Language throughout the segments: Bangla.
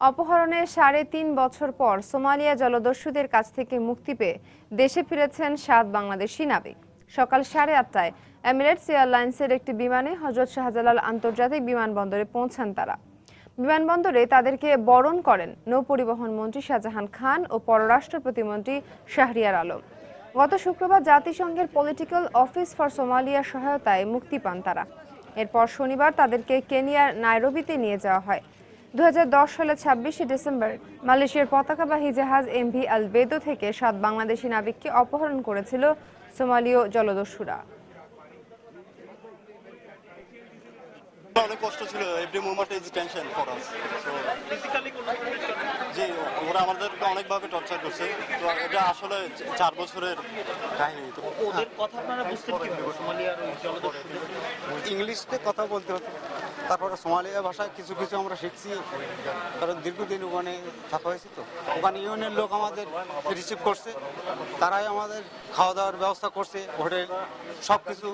অপহরণের সাড়ে তিন বছর পর সোমালিয়া জলদস্যুদের কাছ থেকে মুক্তি পেয়ে দেশে ফিরেছেন সাত বাংলাদেশি নাবিক। সকাল সাড়ে আটটায় এমিরেটস এয়ারলাইন্সের একটি বিমানে হজরত শাহজালাল আন্তর্জাতিক বিমানবন্দরে পৌঁছান তারা। বিমানবন্দরে তাদেরকে বরণ করেন নৌপরিবহন মন্ত্রী শাহজাহান খান ও পররাষ্ট্র প্রতিমন্ত্রী শাহরিয়ার আলম। গত শুক্রবার জাতিসংঘের পলিটিক্যাল অফিস ফর সোমালিয়ার সহায়তায় মুক্তি পান তারা। এরপর শনিবার তাদেরকে কেনিয়ার নাইরোবিতে নিয়ে যাওয়া হয়। দু হাজার দশ সালের ছাব্বিশে ডিসেম্বর মালয়েশিয়ার পতাকাবাহী জাহাজ এমভি আলবেদো থেকে সাত বাংলাদেশি নাবিককে অপহরণ করেছিল সোমালীয় জলদস্যুরা। অনেক কষ্ট ছিল every moment is tension for us জি ওরা আমাদেরকে অনেকভাবে টর্চার করছে। তো এটা আসলে চার বছরের কাহিনী। তো ওদের কথা আপনারা সোমালিয়ার জলদস্যুদের ইংলিশে কথা বলতে হতো। তারপরে সোমালিয়া ভাষায় কিছু কিছু আমরা শিখছি, কারণ দীর্ঘদিন ওখানে থাকা হয়েছে তো। ওখানে ইউনিয়নের লোক আমাদের রিসিভ করছে, তারাই আমাদের খাওয়া দাওয়ার ব্যবস্থা করছে, হোটেল সব কিছু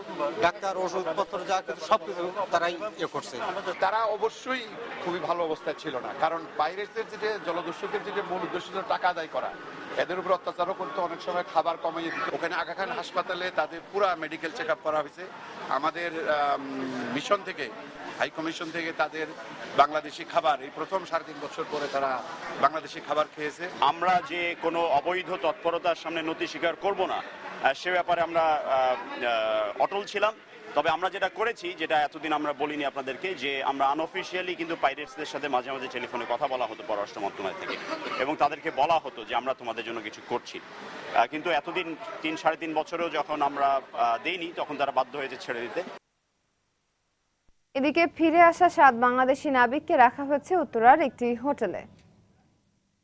ডাক্তার, ওষুধপত্র যা কিছু সব কিছু তারাই ইয়ে করছে। তারা অবশ্যই খুবই ভালো অবস্থায় ছিল না, কারণ পাইরেটসের যে জলদস্যুদের যে মূল উদ্দেশ্য টাকা আদায় করা, এদের উপর অত্যাচারও করতে, অনেক সময় খাবার কমিয়ে দিত। ওখানে আগা খান হাসপাতালে তাদের পুরা মেডিকেল চেক করা হয়েছে। আমাদের মিশন থেকে, হাই কমিশন থেকে তাদের বাংলাদেশি খাবার, এই প্রথম সাড়ে তিন বছর পরে তারা বাংলাদেশি খাবার খেয়েছে। আমরা যে কোনো অবৈধ তৎপরতার সামনে নথি স্বীকার করব না সে ব্যাপারে আমরা অটল ছিলাম। তবে আমরা যেটা করেছি, যেটা এতদিন আমরা বলিনি আপনাদেরকে, যে আমরা আনঅফিসিয়ালি কিন্তু পাইরেটসদের সাথে মাঝে মাঝে টেলিফোনে কথা বলা হতো পররাষ্ট্র মন্ত্রণালয় থেকে। এবং তাদেরকে বলা হতো যে আমরা তোমাদের জন্য কিছু করছি। কিন্তু এতদিন, তিন সাড়ে তিন বছরেও যখন আমরা দেইনি, তখন তারা বাধ্য হয়েছে ছেড়ে দিতে। এদিকে ফিরে আসা সাত বাংলাদেশি নাবিককে রাখা হয়েছে উত্তরার একটি হোটেলে।